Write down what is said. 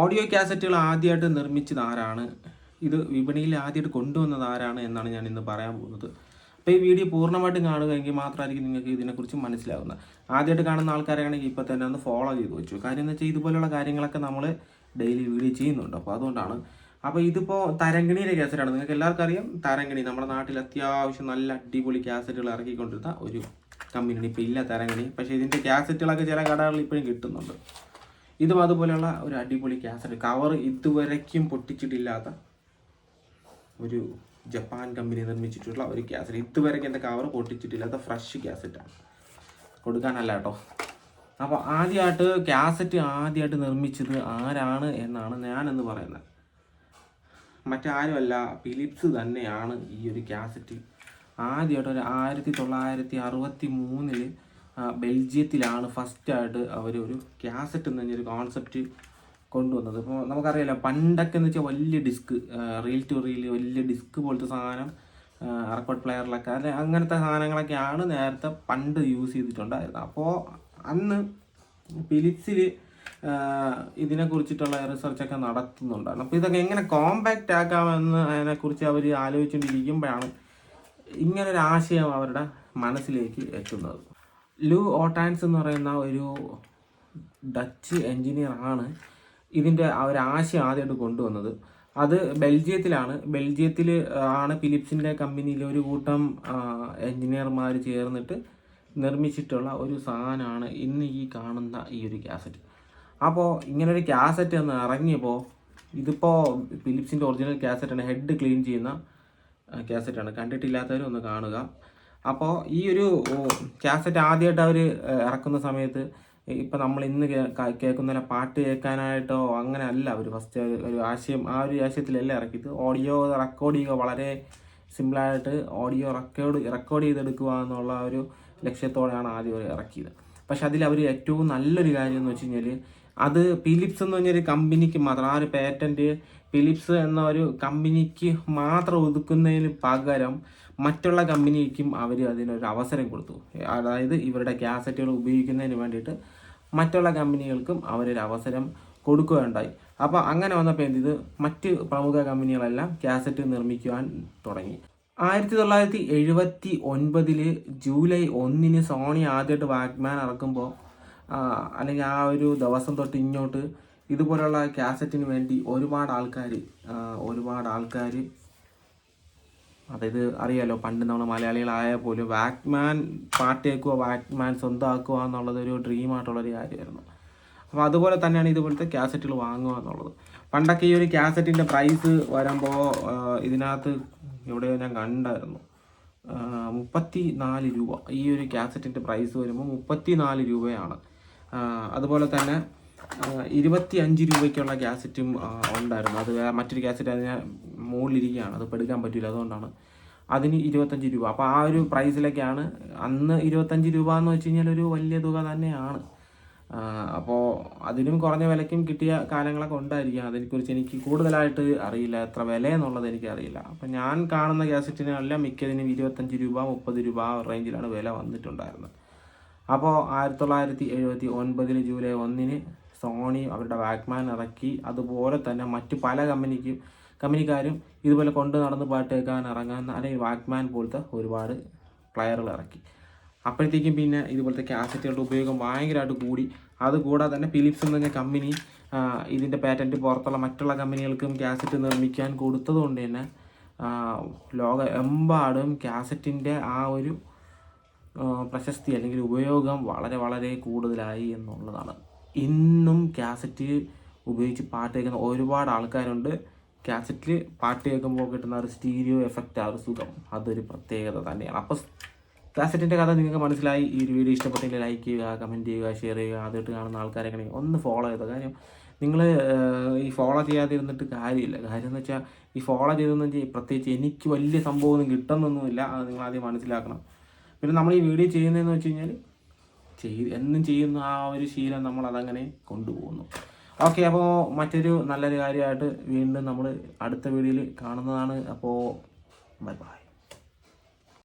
Audio കാസറ്റുകൾ ആദ്യമായിട്ട് നിർമ്മിച്ചത് ആരാണ്? ഇത് വിപണിയിൽ ആദ്യമായിട്ട് കൊണ്ടുവന്നത് ആരാണ് എന്നാണ് ഞാൻ ഇന്ന് പറയാൻ പോകുന്നത്. അപ്പോൾ ഈ വീഡിയോ പൂർണമായിട്ടും കാണുകയെങ്കിൽ മാത്രമായിരിക്കും നിങ്ങൾക്ക് ഇതിനെക്കുറിച്ച് മനസ്സിലാവുന്നത്. ആദ്യമായിട്ട് കാണുന്ന ആൾക്കാരാണെങ്കിൽ ഇപ്പോൾ തന്നെ ഒന്ന് ഫോളോ ചെയ്ത് വെച്ചു. കാര്യം എന്ന് വെച്ചാൽ ഇതുപോലെയുള്ള കാര്യങ്ങളൊക്കെ നമ്മൾ ഡെയിലി വീഡിയോ ചെയ്യുന്നുണ്ട്. അപ്പോൾ അതുകൊണ്ടാണ്. അപ്പോൾ ഇതിപ്പോൾ തരങ്കിണിയിലെ കാസറ്റാണ്. നിങ്ങൾക്ക് എല്ലാവർക്കും അറിയാം തരങ്കിണി നമ്മുടെ നാട്ടിൽ അത്യാവശ്യം നല്ല അടിപൊളി കാസറ്റുകൾ ഇറക്കിക്കൊണ്ടിരുന്ന ഒരു കമ്പനിയാണ്. ഇപ്പോൾ ഇല്ല തരങ്കിണി പക്ഷേ ഇതിന്റെ കാസറ്റുകളൊക്കെ ചില കടകളിൽ ഇപ്പോഴും കിട്ടുന്നുണ്ട്. ഇതും അതുപോലെയുള്ള ഒരു അടിപൊളി കാസറ്റ്. കവർ ഇതുവരയ്ക്കും പൊട്ടിച്ചിട്ടില്ലാത്ത ഒരു ജപ്പാൻ കമ്പനി നിർമ്മിച്ചിട്ടുള്ള ഒരു കാസറ്റ്. ഇതുവരയ്ക്കും എന്റെ കവർ പൊട്ടിച്ചിട്ടില്ലാത്ത ഫ്രഷ് ക്യാസറ്റാണ് കൊടുക്കാനല്ല കേട്ടോ. അപ്പോൾ ആദ്യമായിട്ട് ക്യാസറ്റ് ആദ്യമായിട്ട് നിർമ്മിച്ചത് ആരാണ് എന്നാണ് ഞാനെന്ന് പറയുന്നത്. മറ്റാരുമല്ല ഫിലിപ്സ് തന്നെയാണ് ഈ ഒരു ക്യാസറ്റ് ആദ്യമായിട്ട് ഒരു ആയിരത്തി തൊള്ളായിരത്തി അറുപത്തി മൂന്നിൽ ബെൽജിയത്തിലാണ് ഫസ്റ്റായിട്ട് അവർ ഒരു കാസറ്റ് എന്ന് പറഞ്ഞൊരു കോൺസെപ്റ്റ് കൊണ്ടുവന്നത്. ഇപ്പോൾ നമുക്കറിയാലോ പണ്ടൊക്കെ എന്ന് വെച്ചാൽ വലിയ ഡിസ്ക് റീൽ ടു റീൽ വലിയ ഡിസ്ക് പോലത്തെ സാധനം റെക്കോർഡ് പ്ലെയറിലൊക്കെ അല്ലെ അങ്ങനത്തെ സാധനങ്ങളൊക്കെയാണ് നേരത്തെ പണ്ട് യൂസ് ചെയ്തിട്ടുണ്ടായിരുന്നത്. അപ്പോൾ അന്ന് ഫിലിപ്സിൽ ഇതിനെ കുറിച്ചിട്ടുള്ള റിസർച്ചൊക്കെ നടത്തുന്നുണ്ടായിരുന്നു. അപ്പോൾ ഇതൊക്കെ എങ്ങനെ കോമ്പാക്റ്റ് ആക്കാമെന്ന് അതിനെക്കുറിച്ച് അവർ ആലോചിച്ചുകൊണ്ടിരിക്കുമ്പോഴാണ് ഇങ്ങനൊരു ആശയം അവരുടെ മനസ്സിലേക്ക് എത്തുന്നത്. ലൂ ഓട്ടാൻസ് എന്ന് പറയുന്ന ഒരു ഡച്ച് എൻജിനീയർ ആണ് ഇതിന്റെ ഒരു ആശയം ആദ്യമായിട്ട് കൊണ്ടുവന്നത്. അത് ബെൽജിയത്തിലാണ്. ബെൽജിയത്തിൽ ആണ് ഫിലിപ്സിന്റെ കമ്പനിയിലെ ഒരു കൂട്ടം എൻജിനീയർമാർ ചേർന്നിട്ട് നിർമ്മിച്ചിട്ടുള്ള ഒരു സാധനമാണ് ഇന്ന് ഈ കാണുന്ന ഈ ഒരു ക്യാസറ്റ് അപ്പോൾ ഇങ്ങനൊരു ക്യാസറ്റ് ഒന്ന് ഇറങ്ങിയപ്പോൾ ഇതിപ്പോൾ ഫിലിപ്സിന്റെ ഒറിജിനൽ ക്യാസറ്റാണ് ഹെഡ് ക്ലീൻ ചെയ്യുന്ന ക്യാസറ്റാണ് കണ്ടിട്ടില്ലാത്തവരും ഒന്ന് കാണുക. അപ്പോൾ ഈ ഒരു കാസറ്റ് ആദ്യമായിട്ട് അവർ ഇറക്കുന്ന സമയത്ത് ഇപ്പം നമ്മൾ ഇന്ന് കേൾക്കുന്ന പാട്ട് കേൾക്കാനായിട്ടോ അങ്ങനെ അല്ല. അവർ ഫസ്റ്റ് ഒരു ആശയം ആ ഒരു ആശയത്തിലല്ല ഇറക്കിയത്. ഓഡിയോ റെക്കോർഡ് ചെയ്യുക വളരെ സിമ്പിളായിട്ട് ഓഡിയോ റെക്കോർഡ് റെക്കോർഡ് ചെയ്തെടുക്കുക എന്നുള്ള ഒരു ലക്ഷ്യത്തോടെയാണ് ആദ്യം ഇറക്കിയത്. പക്ഷെ അതിൽ അവർ ഏറ്റവും നല്ലൊരു കാര്യം എന്ന് വെച്ച് കഴിഞ്ഞാൽ അത് ഫിലിപ്സ് എന്ന് പറഞ്ഞൊരു കമ്പനിക്ക് മാത്രം ആ ഒരു പേറ്റന്റ് ഫിലിപ്സ് എന്ന ഒരു കമ്പനിക്ക് മാത്രം ഒതുക്കുന്നതിന് പകരം മറ്റുള്ള കമ്പനിക്കും അവർ അതിനൊരു അവസരം കൊടുത്തു. അതായത് ഇവരുടെ ഗ്യാസറ്റുകൾ ഉപയോഗിക്കുന്നതിന് വേണ്ടിയിട്ട് മറ്റുള്ള കമ്പനികൾക്കും അവരൊരു അവസരം കൊടുക്കുകയുണ്ടായി. അപ്പോൾ അങ്ങനെ വന്നപ്പോൾ എന്ത് ഇത് മറ്റ് പ്രമുഖ കമ്പനികളെല്ലാം ഗ്യാസറ്റ് നിർമ്മിക്കുവാൻ തുടങ്ങി. ആയിരത്തി തൊള്ളായിരത്തി എഴുപത്തി ഒൻപതിൽ ജൂലൈ ഒന്നിന് സോണി ആദ്യമായിട്ട് വാക്മാൻ ഇറക്കുമ്പോൾ അല്ലെങ്കിൽ ആ ഒരു ദിവസം തൊട്ട് ഇങ്ങോട്ട് ഇതുപോലുള്ള കാസറ്റിന് വേണ്ടി ഒരുപാട് ആൾക്കാർ ഒരുപാട് ആൾക്കാർ അതായത് അറിയാലോ പണ്ട് നമ്മൾ മലയാളികളായ പോലും വാക്മാൻ പാട്ട് കേൾക്കുക വാക്മാൻ സ്വന്തമാക്കുക എന്നുള്ളത് ഒരു ഡ്രീമായിട്ടുള്ളൊരു കാര്യമായിരുന്നു. അപ്പോൾ അതുപോലെ തന്നെയാണ് ഇതുപോലത്തെ കാസറ്റുകൾ വാങ്ങുക എന്നുള്ളത്. പണ്ടൊക്കെ ഈ ഒരു കാസറ്റിന്റെ പ്രൈസ് വരുമ്പോൾ ഇതിനകത്ത് എവിടെയോ ഞാൻ കണ്ടായിരുന്നു. മുപ്പത്തി നാല് രൂപ. ഈ ഒരു കാസറ്റിന്റെ പ്രൈസ് വരുമ്പോൾ മുപ്പത്തി നാല് രൂപയാണ് അതുപോലെ തന്നെ ഇരുപത്തി അഞ്ച് രൂപയ്ക്കുള്ള ഗ്യാസറ്റും ഉണ്ടായിരുന്നു. അത് മറ്റൊരു ഗ്യാസറ്റ് അതിന് മുകളിലിരിക്കുകയാണ്. അത് എടുക്കാൻ പറ്റില്ല അതുകൊണ്ടാണ് അതിന് ഇരുപത്തഞ്ച് രൂപ. അപ്പോൾ ആ ഒരു പ്രൈസിലൊക്കെയാണ് അന്ന് ഇരുപത്തഞ്ച് രൂപ എന്ന് വെച്ച് കഴിഞ്ഞാൽ ഒരു വലിയ തുക തന്നെയാണ്. അപ്പോൾ അതിനും കുറഞ്ഞ വിലയ്ക്കും കിട്ടിയ കാലങ്ങളൊക്കെ ഉണ്ടായിരിക്കാം. അതിനെക്കുറിച്ച് എനിക്ക് കൂടുതലായിട്ട് അറിയില്ല. എത്ര വില എന്നുള്ളത് എനിക്ക് അറിയില്ല അപ്പം ഞാൻ കാണുന്ന ഗ്യാസറ്റിനെല്ലാം മിക്കതിനും ഇരുപത്തഞ്ച് രൂപ മുപ്പത് രൂപ റേഞ്ചിലാണ് വില വന്നിട്ടുണ്ടായിരുന്നത്. അപ്പോൾ ആയിരത്തി തൊള്ളായിരത്തി എഴുപത്തി ഒൻപതിൽ ജൂലൈ ഒന്നിന് സോണി അവരുടെ വാക്മാൻ ഇറക്കി. അതുപോലെ തന്നെ മറ്റ് പല കമ്പനിക്കും കമ്പനിക്കാരും ഇതുപോലെ കൊണ്ട് നടന്ന് പാട്ട് കേൾക്കാൻ ഇറങ്ങാൻ അല്ലെങ്കിൽ വാക്മാൻ പോലത്തെ ഒരുപാട് പ്ലെയറുകൾ ഇറക്കി. അപ്പോഴത്തേക്കും പിന്നെ ഇതുപോലത്തെ കാസറ്റുകളുടെ ഉപയോഗം ഭയങ്കരമായിട്ട് കൂടി. അതുകൂടാതെ തന്നെ ഫിലിപ്സ് എന്ന് പറഞ്ഞ കമ്പനി ഇതിന്റെ പാറ്റന്റ് പുറത്തുള്ള മറ്റുള്ള കമ്പനികൾക്കും കാസറ്റ് നിർമ്മിക്കാൻ കൊടുത്തത് കൊണ്ട് തന്നെ ലോക എമ്പാടും കാസറ്റിന്റെ ആ ഒരു പ്രശസ്തി അല്ലെങ്കിൽ ഉപയോഗം വളരെ വളരെ കൂടുതലായി എന്നുള്ളതാണ്. ഇന്നും കാസറ്റ് ഉപയോഗിച്ച് പാട്ട് കേൾക്കുന്ന ഒരുപാട് ആൾക്കാരുണ്ട്. കാസറ്റിൽ പാട്ട് കേൾക്കുമ്പോൾ കിട്ടുന്ന ഒരു സ്റ്റീരിയോ എഫക്റ്റ് ആ ഒരു സുഖം. അതൊരു പ്രത്യേകത തന്നെയാണ്. അപ്പോൾ കാസറ്റിന്റെ കഥ നിങ്ങൾക്ക് മനസ്സിലായി. ഈ ഒരു വീഡിയോ ഇഷ്ടപ്പെട്ടെങ്കിൽ ലൈക്ക് ചെയ്യുക കമന്റ് ചെയ്യുക ഷെയർ ചെയ്യുക. ആദ്യമായിട്ട് കാണുന്ന ആൾക്കാരൊക്കെ ഒന്ന് ഫോളോ ചെയ്തോ. കാര്യം നിങ്ങൾ ഈ ഫോളോ ചെയ്യാതിരുന്നിട്ട് കാര്യമില്ല. കാര്യം എന്ന് വെച്ചാൽ ഈ ഫോളോ ചെയ്തെന്ന് വെച്ചാൽ പ്രത്യേകിച്ച് എനിക്ക് വലിയ സംഭവമൊന്നും കിട്ടുന്നൊന്നുമില്ല. അത് നിങ്ങൾ ആദ്യം മനസ്സിലാക്കണം. പിന്നെ നമ്മൾ ഈ വീഡിയോ ചെയ്യുന്നതെന്ന് വെച്ച് കഴിഞ്ഞാൽ ചെയ്ത് എന്നും ചെയ്യുന്ന ആ ഒരു ശീലം നമ്മൾ അതങ്ങനെ കൊണ്ടുപോകുന്നു. ഓക്കെ അപ്പോൾ മറ്റൊരു നല്ലൊരു കാര്യമായിട്ട് വീണ്ടും നമ്മൾ അടുത്ത വീഡിയോയിൽ കാണുന്നതാണ്. അപ്പോൾ ബൈ ബൈ